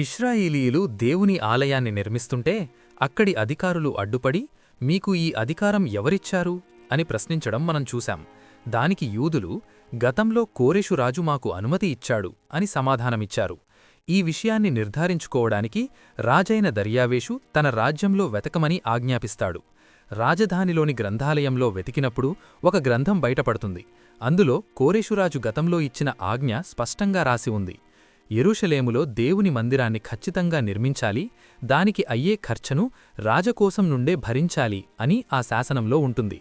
ఇస్రాయేలీయులు దేవుని ఆలయాన్ని నిర్మిస్తుంటే అక్కడి అధికారులు అడ్డుపడి మీకు ఈ అధికారం ఎవరిచ్చారు? అని ప్రశ్నించడం మనం చూశాం. దానికి యూదులు గతంలో కోరెషు రాజు మాకు అనుమతి ఇచ్చాడు అని సమాధానమిచ్చారు. ఈ విషయాన్ని నిర్ధారించుకోవడానికి రాజైన దర్యావేషు తన రాజ్యంలో వెతకమని ఆజ్ఞాపిస్తాడు. రాజధానిలోని గ్రంథాలయంలో వెతికినప్పుడు ఒక గ్రంథం బయటపడుతుంది. అందులో కోరేషురాజు గతంలో ఇచ్చిన ఆజ్ఞ స్పష్టంగా రాసి ఉంది. ఎరుషలేములో దేవుని మందిరాన్ని ఖచ్చితంగా నిర్మించాలి దానికి అయ్యే ఖర్చను రాజకోసం నుండే భరించాలి అని ఆ శాసనంలో ఉంటుంది.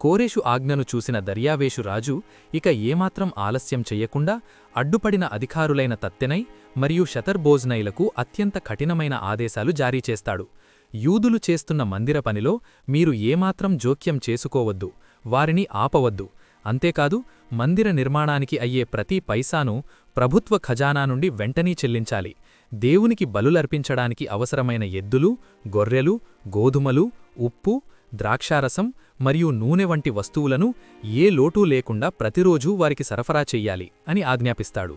కోరేషు ఆజ్ఞను చూసిన దర్యావేషు రాజు ఇక ఏమాత్రం ఆలస్యం చెయ్యకుండా అడ్డుపడిన అధికారులైన తత్తెనై మరియు శతర్బోజ్నైలకు అత్యంత కఠినమైన ఆదేశాలు జారీ చేస్తాడు. యూదులు చేస్తున్న మందిర పనిలో మీరు ఏమాత్రం జోక్యం చేసుకోవద్దు వారిని ఆపవద్దు అంతేకాదు మందిర నిర్మాణానికి అయ్యే ప్రతి పైసాను ప్రభుత్వ ఖజానా నుండి వెంటనే చెల్లించాలి. దేవునికి బలులర్పించడానికి అవసరమైన ఎద్దులు గొర్రెలు గోధుమలు ఉప్పు ద్రాక్షారసం మరియు నూనె వంటి వస్తువులను ఏ లోటూ లేకుండా ప్రతిరోజూ వారికి సరఫరా చెయ్యాలి అని ఆజ్ఞాపిస్తాడు.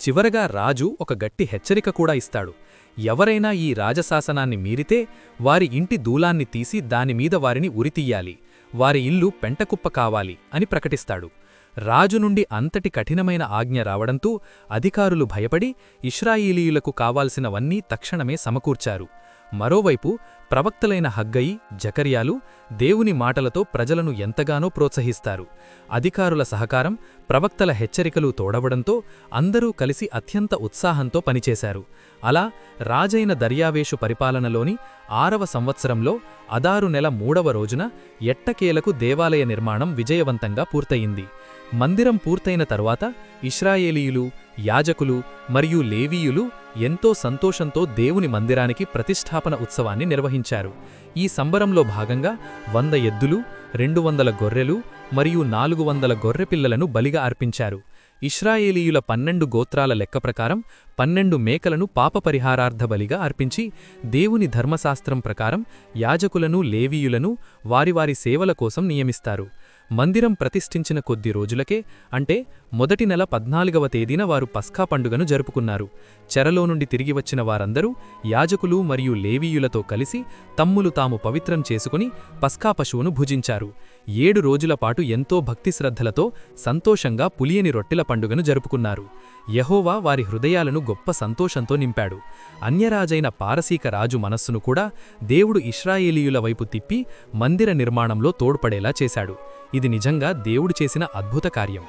చివరగా రాజు ఒక గట్టి హెచ్చరిక కూడా ఇస్తాడు. ఎవరైనా ఈ రాజశాసనాన్ని మీరితే వారి ఇంటి దూలాన్ని తీసి దానిమీద వారిని ఉరితీయాలి వారి ఇల్లు పెంటకుప్ప కావాలి అని ప్రకటిస్తాడు. రాజు నుండి అంతటి కఠినమైన ఆజ్ఞ రావడంతో అధికారులు భయపడి ఇష్రాయిలీయులకు కావాల్సినవన్నీ తక్షణమే సమకూర్చారు. మరోవైపు ప్రవక్తలైన హగ్గయి జకర్యాలు దేవుని మాటలతో ప్రజలను ఎంతగానో ప్రోత్సహిస్తారు. అధికారుల సహకారం ప్రవక్తల హెచ్చరికలు తోడవడంతో అందరూ కలిసి అత్యంత ఉత్సాహంతో పనిచేశారు. అలా రాజైన దర్యావేషు పరిపాలనలోని ఆరవ సంవత్సరంలో అదారు నెల మూడవ రోజున ఎట్టకేలకు దేవాలయ నిర్మాణం విజయవంతంగా పూర్తయింది. మందిరం పూర్తయిన తరువాత ఇస్రాయేలీయులు యాజకులు మరియు లేవీయులు ఎంతో సంతోషంతో దేవుని మందిరానికి ప్రతిష్టాపన ఉత్సవాన్ని నిర్వహించారు. ఈ సంబరంలో భాగంగా వంద ఎద్దులు రెండు వందల గొర్రెలు మరియు నాలుగు వందల గొర్రెపిల్లలను బలిగా అర్పించారు. ఇస్రాయేలీయుల పన్నెండు గోత్రాల లెక్క ప్రకారం పన్నెండు మేకలను పాపపరిహారార్థ బలిగా అర్పించి దేవుని ధర్మశాస్త్రం ప్రకారం యాజకులను లేవీయులను వారి వారి సేవల కోసం నియమిస్తారు. మందిరం ప్రతిష్ఠించిన కొద్ది రోజులకే అంటే మొదటి నెల పద్నాలుగవ తేదీన వారు పస్కా పండుగను జరుపుకున్నారు. చెరలో నుండి తిరిగి వచ్చిన వారందరూ యాజకులు మరియు లేవీయులతో కలిసి తమ్ములు తాము పవిత్రం చేసుకుని పస్కా పశువును భుజించారు. ఏడు రోజుల పాటు ఎంతో భక్తిశ్రద్ధలతో సంతోషంగా పులియని రొట్టెల పండుగను జరుపుకున్నారు. యహోవా వారి హృదయాలను గొప్ప సంతోషంతో నింపాడు. అన్యరాజైన పారసీక రాజు మనస్సును కూడా దేవుడు ఇష్రాయేలీయుల వైపు తిప్పి మందిర నిర్మాణంలో తోడ్పడేలా చేశాడు. ఇది నిజంగా దేవుడు చేసిన అద్భుత కార్యం.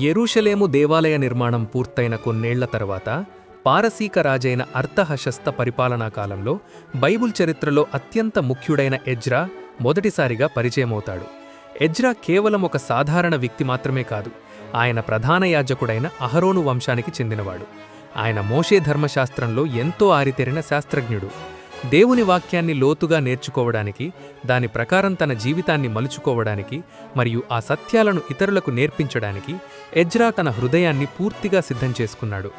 ఎరూషలేము దేవాలయ నిర్మాణం పూర్తయిన కొన్నేళ్ళ తర్వాత పారసీక రాజైన అర్థహశస్త పరిపాలనా కాలంలో బైబుల్ చరిత్రలో అత్యంత ముఖ్యుడైన ఎజ్రా మొదటిసారిగా పరిచయమవుతాడు. ఎజ్రా కేవలం ఒక సాధారణ వ్యక్తి మాత్రమే కాదు ఆయన ప్రధాన యాజకుడైన అహరోను వంశానికి చెందినవాడు. ఆయన మోషే ధర్మశాస్త్రంలో ఎంతో ఆరితేరిన శాస్త్రజ్ఞుడు. దేవుని వాక్యాన్ని లోతుగా నేర్చుకోవడానికి దాని ప్రకారం తన జీవితాన్ని మలుచుకోవడానికి మరియు ఆ సత్యాలను ఇతరులకు నేర్పించడానికి ఎజ్రా తన హృదయాన్ని పూర్తిగా సిద్ధం చేసుకున్నాడు.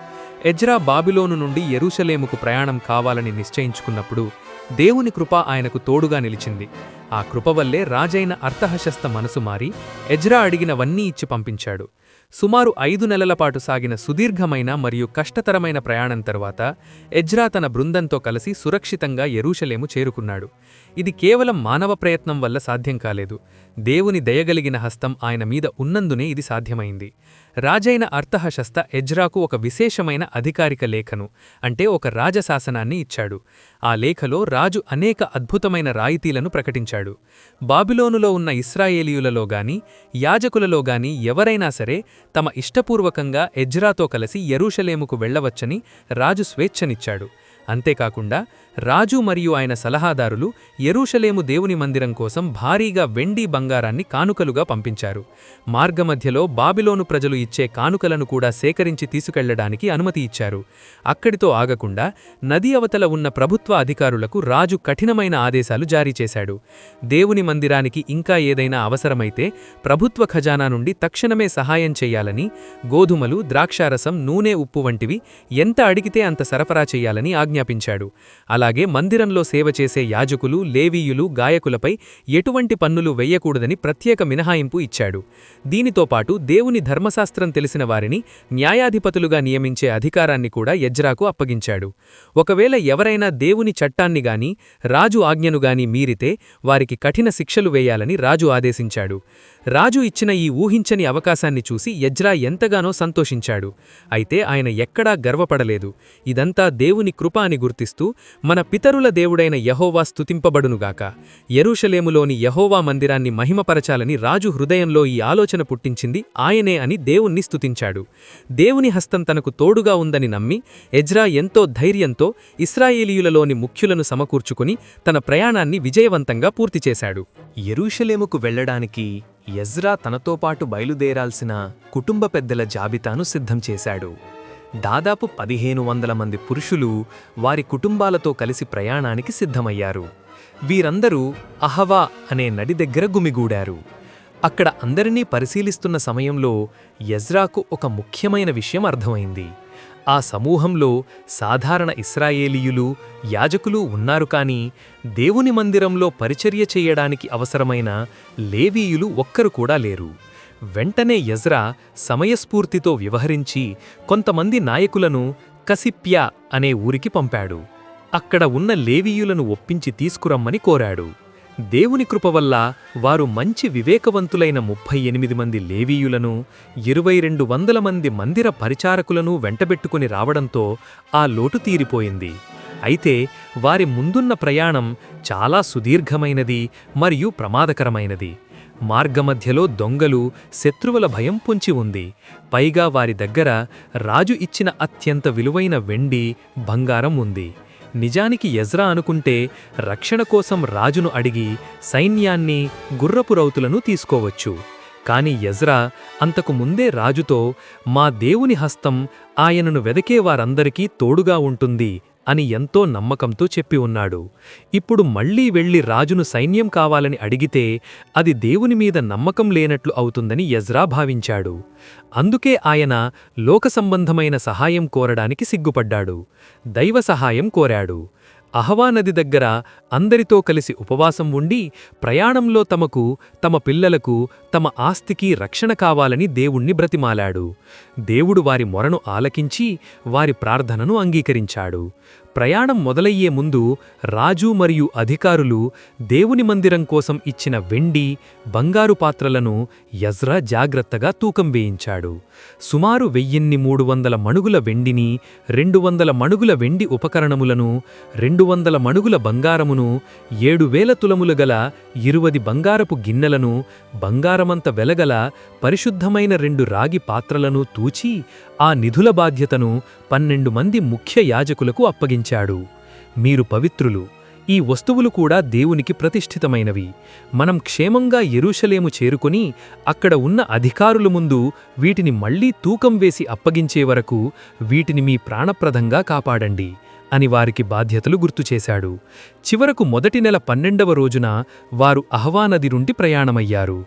ఎజ్రా బాబిలోను నుండి ఎరుషలేముకు ప్రయాణం కావాలని నిశ్చయించుకున్నప్పుడు దేవుని కృప ఆయనకు తోడుగా నిలిచింది. ఆ కృప వల్లే రాజైన అర్థహశస్త మనసు మారి ఎజ్రా అడిగినవన్నీ ఇచ్చి పంపించాడు. సుమారు ఐదు నెలల పాటు సాగిన సుదీర్ఘమైన మరియు కష్టతరమైన ప్రయాణం తరువాత ఎజ్రా తన బృందంతో కలిసి సురక్షితంగా ఎరూషలేము చేరుకున్నాడు. ఇది కేవలం మానవ ప్రయత్నం వల్ల సాధ్యం కాలేదు. దేవుని దయగలిగిన హస్తం ఆయన మీద ఉన్నందునే ఇది సాధ్యమైంది. రాజైన అర్థహశస్త ఎజ్రాకు ఒక విశేషమైన అధికారిక లేఖను అంటే ఒక రాజశాసనాన్ని ఇచ్చాడు. ఆ లేఖలో రాజు అనేక అద్భుతమైన రాయితీలను ప్రకటించాడు. బాబిలోనులో ఉన్న ఇస్రాయేలీయులలో గాని యాజకులలో గాని ఎవరైనా సరే తమ ఇష్టపూర్వకంగా ఎజ్రాతో కలిసి ఎరూషలేముకు వెళ్ళవచ్చని రాజు స్వేచ్ఛనిచ్చాడు. అంతేకాకుండా రాజు మరియు ఆయన సలహాదారులు ఎరూషలేము దేవుని మందిరం కోసం భారీగా వెండి బంగారాన్ని కానుకలుగా పంపించారు. మార్గమధ్యలో బాబిలోను ప్రజలు ఇచ్చే కానుకలను కూడా సేకరించి తీసుకెళ్ళడానికి అనుమతి ఇచ్చారు. అక్కడితో ఆగకుండా నది అవతల ఉన్న ప్రభుత్వ అధికారులకు రాజు కఠినమైన ఆదేశాలు జారీ చేశాడు. దేవుని మందిరానికి ఇంకా ఏదైనా అవసరమైతే ప్రభుత్వ ఖజానా నుండి తక్షణమే సహాయం చెయ్యాలని గోధుమలు ద్రాక్షారసం నూనె ఉప్పు వంటివి ఎంత అడిగితే అంత సరఫరా చెయ్యాలని ఆజ్ఞాపించాడు. అలా అలాగే మందిరంలో సేవ చేసే యాజకులు లేవీయులు గాయకులపై ఎటువంటి పన్నులు వెయ్యకూడదని ప్రత్యేక మినహాయింపు ఇచ్చాడు. దీనితో పాటు దేవుని ధర్మశాస్త్రం తెలిసిన వారిని న్యాయాధిపతులుగా నియమించే అధికారాన్ని కూడా యజ్రాకు అప్పగించాడు. ఒకవేళ ఎవరైనా దేవుని చట్టాన్ని గాని రాజు ఆజ్ఞను గాని మీరితే వారికి కఠిన శిక్షలు వేయాలని రాజు ఆదేశించాడు. రాజు ఇచ్చిన ఈ ఊహించని అవకాశాన్ని చూసి యజ్రా ఎంతగానో సంతోషించాడు. అయితే ఆయన ఎక్కడా గర్వపడలేదు. ఇదంతా దేవుని కృప అని గుర్తిస్తూ మన పితరుల దేవుడైన యహోవా స్తుతింపబడునుగాక ఎరూషలేములోని యహోవా మందిరాన్ని మహిమపరచాలని రాజు హృదయంలో ఈ ఆలోచన పుట్టించింది ఆయనే అని దేవుణ్ణి స్తుతించాడు. దేవుని హస్తం తనకు తోడుగా ఉందని నమ్మి ఎజ్రా ఎంతో ధైర్యంతో ఇస్రాయేలీయులలోని ముఖ్యులను సమకూర్చుకుని తన ప్రయాణాన్ని విజయవంతంగా పూర్తి చేశాడు. యెరూషలేముకు వెళ్ళడానికి ఎజ్రా తనతో పాటు బయలుదేరాల్సిన కుటుంబ పెద్దల జాబితాను సిద్ధం చేశాడు. దాదాపు పదిహేను వందల మంది పురుషులు వారి కుటుంబాలతో కలిసి ప్రయాణానికి సిద్ధమయ్యారు. వీరందరూ అహవా అనే నడి దగ్గర గుమిగూడారు. అక్కడ అందరినీ పరిశీలిస్తున్న సమయంలో యజ్రాకు ఒక ముఖ్యమైన విషయం అర్థమైంది. ఆ సమూహంలో సాధారణ ఇస్రాయేలీయులు యాజకులు ఉన్నారు కాని దేవుని మందిరంలో పరిచర్య చేయడానికి అవసరమైన లేవీయులు ఒక్కరు కూడా లేరు. వెంటనే యజ్రా సమయస్ఫూర్తితో వ్యవహరించి కొంతమంది నాయకులను కసిప్యా అనే ఊరికి పంపాడు. అక్కడ ఉన్న లేవీయులను ఒప్పించి తీసుకురమ్మని కోరాడు. దేవుని కృప వల్ల వారు మంచి వివేకవంతులైన ముప్పై ఎనిమిది మంది లేవీయులను ఇరవై రెండు వందల మంది మందిర పరిచారకులను వెంటబెట్టుకుని రావడంతో ఆ లోటు తీరిపోయింది. అయితే వారి ముందున్న ప్రయాణం చాలా సుదీర్ఘమైనది మరియు ప్రమాదకరమైనది. మార్గమధ్యలో దొంగలు శత్రువుల భయం పొంచి ఉంది. పైగా వారి దగ్గర రాజు ఇచ్చిన అత్యంత విలువైన వెండి బంగారం ఉంది. నిజానికి ఎజ్రా అనుకుంటే రక్షణ కోసం రాజును అడిగి సైన్యాన్ని గుర్రపు రౌతులను తీసుకోవచ్చు. కాని ఎజ్రా అంతకు ముందే రాజుతో మా దేవుని హస్తం ఆయనను వెదకే వారందరికీ తోడుగా ఉంటుంది అని ఎంతో నమ్మకంతో చెప్పి ఉన్నాడు. ఇప్పుడు మళ్ళీ వెళ్ళి రాజును సైన్యం కావాలని అడిగితే అది దేవుని మీద నమ్మకం లేనట్లు అవుతుందని యజ్రా భావించాడు. అందుకే ఆయన లోక సంబంధమైన సహాయం కోరడానికి సిగ్గుపడ్డాడు. దైవ సహాయం కోరాడు. అహవా నది దగ్గర అందరితో కలిసి ఉపవాసం ఉండి ప్రయాణంలో తమకు తమ పిల్లలకు తమ ఆస్తికి రక్షణ కావాలని దేవుణ్ణి బ్రతిమాలాడు. దేవుడు వారి మొరను ఆలకించి వారి ప్రార్థనను అంగీకరించాడు. ప్రయాణం మొదలయ్యే ముందు రాజు మరియు అధికారులు దేవుని మందిరం కోసం ఇచ్చిన వెండి బంగారు పాత్రలను యజ్రా జాగ్రత్తగా తూకం వేయించాడు. సుమారు వెయ్యిన్ని మూడు వందల మణుగుల వెండిని రెండు వందల మణుగుల వెండి ఉపకరణములను రెండు వందల మణుగుల బంగారమును ఏడు వేల తులములు గల ఇరువది బంగారపు గిన్నెలను బంగారమంత వెలగల పరిశుద్ధమైన రెండు రాగి పాత్రలను తూచి ఆ నిధుల బాధ్యతను పన్నెండు మంది ముఖ్య యాజకులకు అప్పగించాడు. మీరు పవిత్రులు ఈ వస్తువులు కూడా దేవునికి ప్రతిష్ఠితమైనవి. మనం క్షేమంగా ఎరుషలేము చేరుకుని అక్కడ ఉన్న అధికారుల ముందు వీటిని మళ్ళీ తూకం వేసి అప్పగించే వరకు వీటిని మీ ప్రాణప్రదంగా కాపాడండి అని వారికి బాధ్యతలు గుర్తుచేశాడు చివరకు మొదటి నెల పన్నెండవ రోజున వారు అహ్వానది నుండి ప్రయాణమయ్యారు.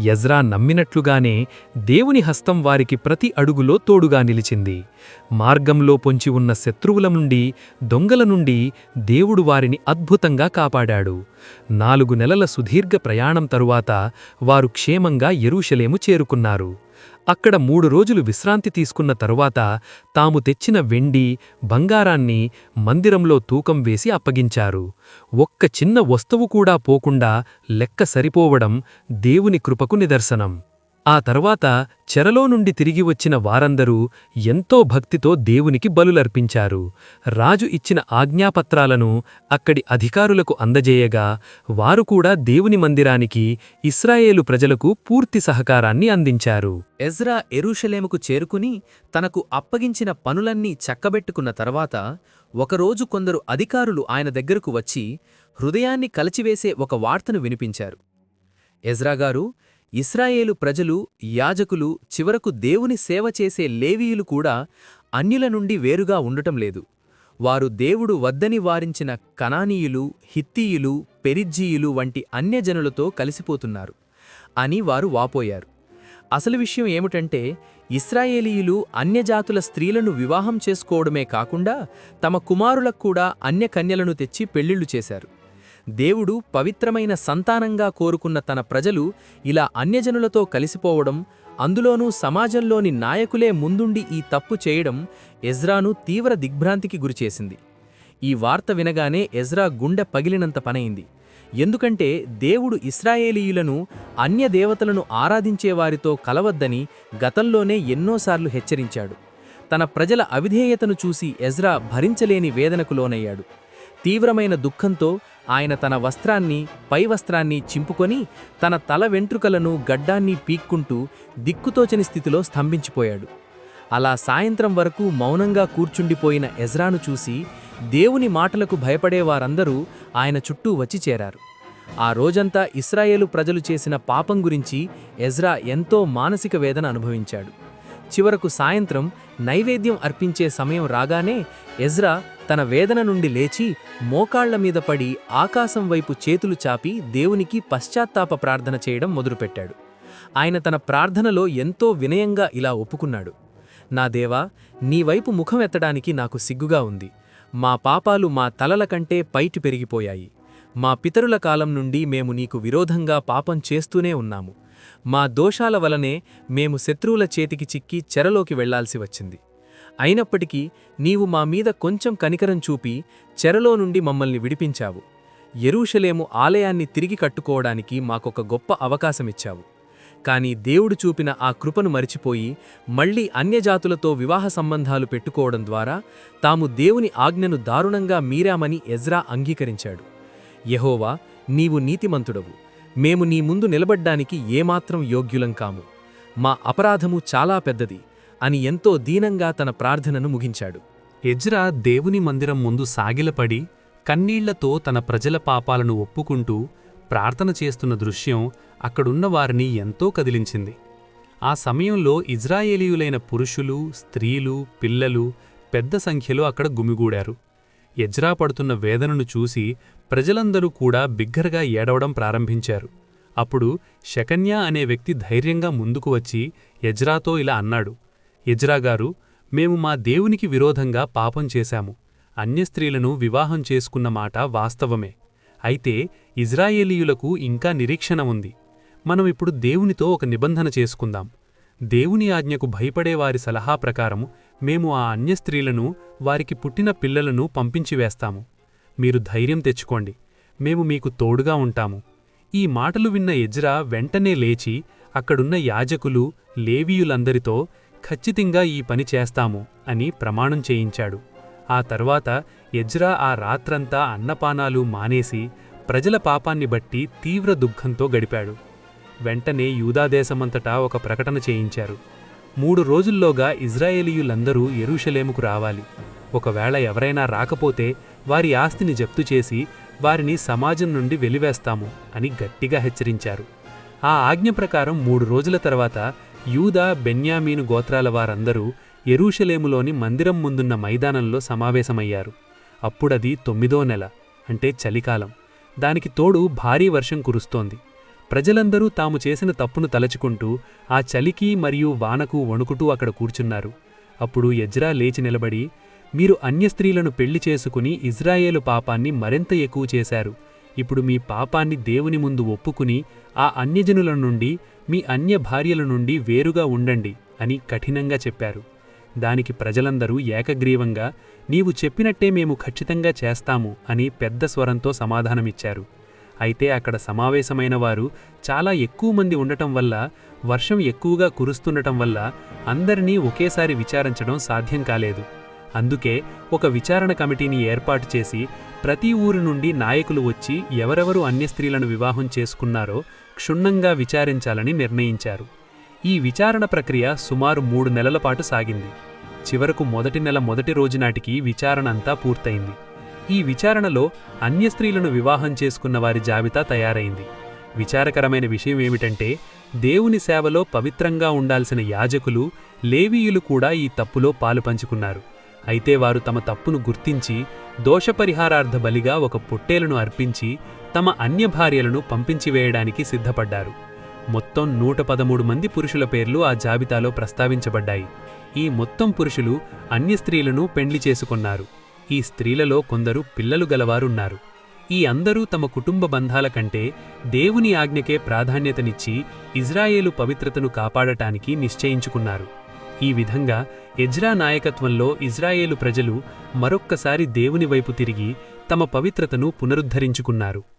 యజ్రా నమ్మినట్లుగానే దేవుని హస్తం వారికి ప్రతి అడుగులో తోడుగా నిలిచింది. మార్గంలో పొంచి ఉన్న శత్రువుల నుండి దొంగల నుండి దేవుడు వారిని అద్భుతంగా కాపాడాడు. నాలుగు నెలల సుదీర్ఘ ప్రయాణం తరువాత వారు క్షేమంగా ఎరూషలేము చేరుకున్నారు. అక్కడ మూడు రోజులు విశ్రాంతి తీసుకున్న తరువాత తాము తెచ్చిన వెండి బంగారాన్ని మందిరంలో తూకం వేసి అప్పగించారు. ఒక్క చిన్న వస్తువు కూడా పోకుండా లెక్క సరిపోవడం దేవుని కృపకు నిదర్శనం. ఆ తర్వాత చెరలో నుండి తిరిగి వచ్చిన వారందరూ ఎంతో భక్తితో దేవునికి బలులర్పించారు. రాజు ఇచ్చిన ఆజ్ఞాపత్రాలను అక్కడి అధికారులకు అందజేయగా వారు కూడా దేవుని మందిరానికి ఇస్రాయేలు ప్రజలకు పూర్తి సహకారాన్ని అందించారు. ఎజ్రా ఎరూషలేముకు చేరుకుని తనకు అప్పగించిన పనులన్నీ చక్కబెట్టుకున్న తర్వాత ఒకరోజు కొందరు అధికారులు ఆయన దగ్గరకు వచ్చి హృదయాన్ని కలచివేసే ఒక వార్తను వినిపించారు. ఎజ్రాగారు ఇస్రాయేలు ప్రజలు యాజకులు చివరకు దేవుని సేవ చేసే లేవీయులు కూడా అన్యుల నుండి వేరుగా ఉండటం లేదు. వారు దేవుడు వద్దని వారించిన కనానీయులు హిత్తీయులు పెరిజ్జీయులు వంటి అన్యజనులతో కలిసిపోతున్నారు అని వారు వాపోయారు. అసలు విషయం ఏమిటంటే ఇస్రాయేలీయులు అన్యజాతుల స్త్రీలను వివాహం చేసుకోవడమే కాకుండా తమ కుమారులకు కూడా అన్యకన్యలను తెచ్చి పెళ్ళిళ్ళు చేశారు. దేవుడు పవిత్రమైన సంతానంగా కోరుకున్న తన ప్రజలు ఇలా అన్యజనులతో కలిసిపోవడం అందులోనూ సమాజంలోని నాయకులే ముందుండి ఈ తప్పు చేయడం ఎజ్రాను తీవ్ర దిగ్భ్రాంతికి గురిచేసింది. ఈ వార్త వినగానే ఎజ్రా గుండె పగిలినంత పనైంది. ఎందుకంటే దేవుడు ఇస్రాయేలీయులను అన్య దేవతలను ఆరాధించేవారితో కలవద్దని గతంలోనే ఎన్నోసార్లు హెచ్చరించాడు. తన ప్రజల అవిధేయతను చూసి ఎజ్రా భరించలేని వేదనకు లోనయ్యాడు. తీవ్రమైన దుఃఖంతో ఆయన తన వస్త్రాన్ని పై వస్త్రాన్ని చింపుకొని తన తల వెంట్రుకలను గడ్డాన్ని పీక్కుంటూ దిక్కుతోచని స్థితిలో స్తంభించిపోయాడు. అలా సాయంత్రం వరకు మౌనంగా కూర్చుండిపోయిన ఎజ్రాను చూసి దేవుని మాటలకు భయపడే వారందరూ ఆయన చుట్టూ వచ్చి చేరారు. ఆ రోజంతా ఇస్రాయేలు ప్రజలు చేసిన పాపం గురించి ఎజ్రా ఎంతో మానసిక వేదన అనుభవించాడు. చివరకు సాయంత్రం నైవేద్యం అర్పించే సమయం రాగానే ఎజ్రా తన వేదన నుండి లేచి మోకాళ్ళ మీద పడి ఆకాశం వైపు చేతులు చాపి దేవునికి పశ్చాత్తాప ప్రార్థన చేయడం మొదలుపెట్టాడు. ఆయన తన ప్రార్థనలో ఎంతో వినయంగా ఇలా ఒప్పుకున్నాడు. నా దేవా నీవైపు ముఖం ఎత్తడానికి నాకు సిగ్గుగా ఉంది. మా పాపాలు మా తలల కంటే పైటి పెరిగిపోయాయి. మా పితరుల కాలం నుండి మేము నీకు విరోధంగా పాపం చేస్తూనే ఉన్నాము. మా దోషాల వలనే మేము శత్రువుల చేతికి చిక్కి చెరలోకి వెళ్ళాల్సి వచ్చింది. అయినప్పటికీ నీవు మా మీద కొంచెం కనికరం చూపి చెరలో నుండి మమ్మల్ని విడిపించావు. ఎరూషలేము ఆలయాన్ని తిరిగి కట్టుకోవడానికి మాకొక గొప్ప అవకాశమిచ్చావు. కాని దేవుడు చూపిన ఆ కృపను మరిచిపోయి మళ్ళీ అన్యజాతులతో వివాహ సంబంధాలు పెట్టుకోవడం ద్వారా తాము దేవుని ఆజ్ఞను దారుణంగా మీరామని ఎజ్రా అంగీకరించాడు. యహోవా నీవు నీతిమంతుడవు. మేము నీ ముందు నిలబడ్డానికి ఏమాత్రం యోగ్యులం కాము. మా అపరాధము చాలా పెద్దది. అని ఎంతో దీనంగా తన ప్రార్థనను ముగించాడు. ఎజ్రా దేవుని మందిరం ముందు సాగిలపడి కన్నీళ్ళతో తన ప్రజల పాపాలను ఒప్పుకుంటూ ప్రార్థన చేస్తున్న దృశ్యం అక్కడున్న వారిని ఎంతో కదిలించింది. ఆ సమయంలో ఇజ్రాయేలీయులైన పురుషులు స్త్రీలు పిల్లలు పెద్ద సంఖ్యలో అక్కడ గుమిగూడారు. ఎజ్రా పడుతున్న వేదనను చూసి ప్రజలందరూ కూడా బిగ్గరగా ఏడవడం ప్రారంభించారు. అప్పుడు శకన్యా అనే వ్యక్తి ధైర్యంగా ముందుకు వచ్చి ఎజ్రాతో ఇలా అన్నాడు ఎజ్రాగారు మేము మా దేవునికి విరోధంగా పాపం చేశాము. అన్యస్త్రీలను వివాహం చేసుకున్న మాట వాస్తవమే. అయితే ఇజ్రాయేలీయులకు ఇంకా నిరీక్షణ ఉంది. మనం ఇప్పుడు దేవునితో ఒక నిబంధన చేసుకుందాం. దేవుని ఆజ్ఞకు భయపడేవారి సలహా ప్రకారం మేము ఆ అన్యస్త్రీలను వారికి పుట్టిన పిల్లలను పంపించివేస్తాము మీరు ధైర్యం తెచ్చుకోండి. మేము మీకు తోడుగా ఉంటాము. ఈ మాటలు విన్న ఎజ్రా వెంటనే లేచి అక్కడున్న యాజకులు లేవీయులందరితో ఖచ్చితంగా ఈ పని చేస్తాము అని ప్రమాణం చేయించాడు. ఆ తర్వాత ఎజ్రా ఆ రాత్రంతా అన్నపానాలు మానేసి ప్రజల పాపాన్ని బట్టి తీవ్ర దుఃఖంతో గడిపాడు. వెంటనే యూదాదేశమంతటా ఒక ప్రకటన చేయించారు. మూడు రోజుల్లోగా ఇజ్రాయేలీయులందరూ ఎరుషలేముకు రావాలి. ఒకవేళ ఎవరైనా రాకపోతే వారి ఆస్తిని జప్తు చేసి వారిని సమాజం నుండి వెలివేస్తాము అని గట్టిగా హెచ్చరించారు. ఆ ఆజ్ఞ ప్రకారం మూడు రోజుల తర్వాత యూదా బెన్యామీను గోత్రాల వారందరూ ఎరూషలేములోని మందిరం ముందున్న మైదానంలో సమావేశమయ్యారు. అప్పుడది తొమ్మిదో నెల అంటే చలికాలం. దానికి తోడు భారీ వర్షం కురుస్తోంది. ప్రజలందరూ తాము చేసిన తప్పును తలచుకుంటూ ఆ చలికి మరియు వానకు వణుకుతూ అక్కడ కూర్చున్నారు. అప్పుడు ఎజ్రా లేచి నిలబడి మీరు అన్యస్త్రీలను పెళ్ళి చేసుకుని ఇజ్రాయేలు పాపాన్ని మరింత ఎక్కువ చేశారు. ఇప్పుడు మీ పాపాన్ని దేవుని ముందు ఒప్పుకుని ఆ అన్యజనుల నుండి మీ అన్య భార్యల నుండి వేరుగా ఉండండి అని కఠినంగా చెప్పారు. దానికి ప్రజలందరూ ఏకగ్రీవంగా నీవు చెప్పినట్టే మేము ఖచ్చితంగా చేస్తాము అని పెద్ద స్వరంతో సమాధానమిచ్చారు. అయితే అక్కడ సమావేశమైన వారు చాలా ఎక్కువ మంది ఉండటం వల్ల వర్షం ఎక్కువగా కురుస్తుండటం వల్ల అందరినీ ఒకేసారి విచారించడం సాధ్యం కాలేదు. అందుకే ఒక విచారణ కమిటీని ఏర్పాటు చేసి ప్రతి ఊరు నుండి నాయకులు వచ్చి ఎవరెవరు అన్యస్త్రీలను వివాహం చేసుకున్నారో క్షుణ్ణంగా విచారించాలని నిర్ణయించారు. ఈ విచారణ ప్రక్రియ సుమారు మూడు నెలల పాటు సాగింది. చివరకు మొదటి నెల మొదటి రోజు నాటికి విచారణ అంతా పూర్తయింది. ఈ విచారణలో అన్యస్త్రీలను వివాహం చేసుకున్న వారి జాబితా తయారైంది. విచారకరమైన విషయం ఏమిటంటే దేవుని సేవలో పవిత్రంగా ఉండాల్సిన యాజకులు లేవీయులు కూడా ఈ తప్పులో పాలు పంచుకున్నారు. అయితే వారు తమ తప్పును గుర్తించి దోషపరిహారార్థ బలిగా ఒక పొట్టేలను అర్పించి తమ అన్య భార్యలను పంపించివేయడానికి సిద్ధపడ్డారు. మొత్తం నూట పదమూడు మంది పురుషుల పేర్లు ఆ జాబితాలో ప్రస్తావించబడ్డాయి. ఈ మొత్తం పురుషులు అన్య స్త్రీలను పెండ్లి చేసుకున్నారు. ఈ స్త్రీలలో కొందరు పిల్లలు గలవారున్నారు. ఈ అందరూ తమ కుటుంబ బంధాల కంటే దేవుని ఆజ్ఞకే ప్రాధాన్యతనిచ్చి ఇజ్రాయేలు పవిత్రతను కాపాడటానికి నిశ్చయించుకున్నారు. ఈ విధంగా ఎజ్రా నాయకత్వంలో ఇజ్రాయేలు ప్రజలు మరొక్కసారి దేవుని వైపు తిరిగి తమ పవిత్రతను పునరుద్ధరించుకున్నారు.